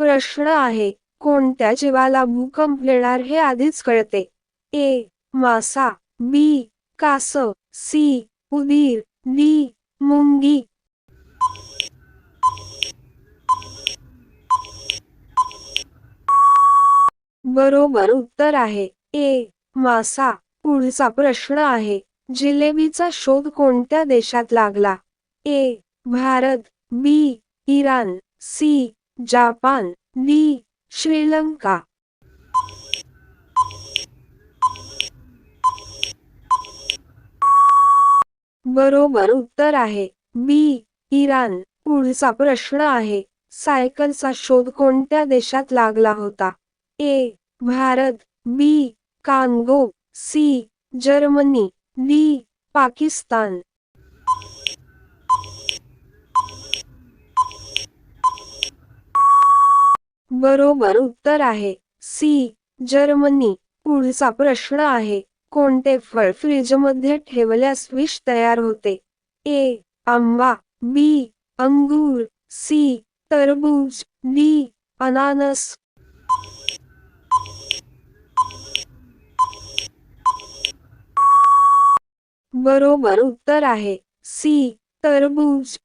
प्रश्न आहे कोणत्या जीवाला भूकंप येणार हे आधीच कळते. ए मासा. बी कास. सी उदीर. डी मुंगी. बरोबर उत्तर आहे. ए मासा. पुढचा प्रश्न आहे. जिलेबीचा शोध कोणत्या देशात लागला? A Bharat. B Iran. C Japan D Sri Lanka. बरोबर उत्तर आहे. B Iran. पुढचा प्रश्न आहे. सायकलचा शोध कोणत्या देशात लागला होता? A Bharat. B Congo. C Germany. D Pakistan. बरोबर उत्तर आहे. सी. जर्मनी. पुढचा प्रश्न आहे. कोणते फळ फ्रीजमध्ये ठेवल्यास विष तयार होते? ए. आंबा. बी. अंगूर. सी. तरबूज डी. अनानस. बरोबर उत्तर आहे. सी. तरबूज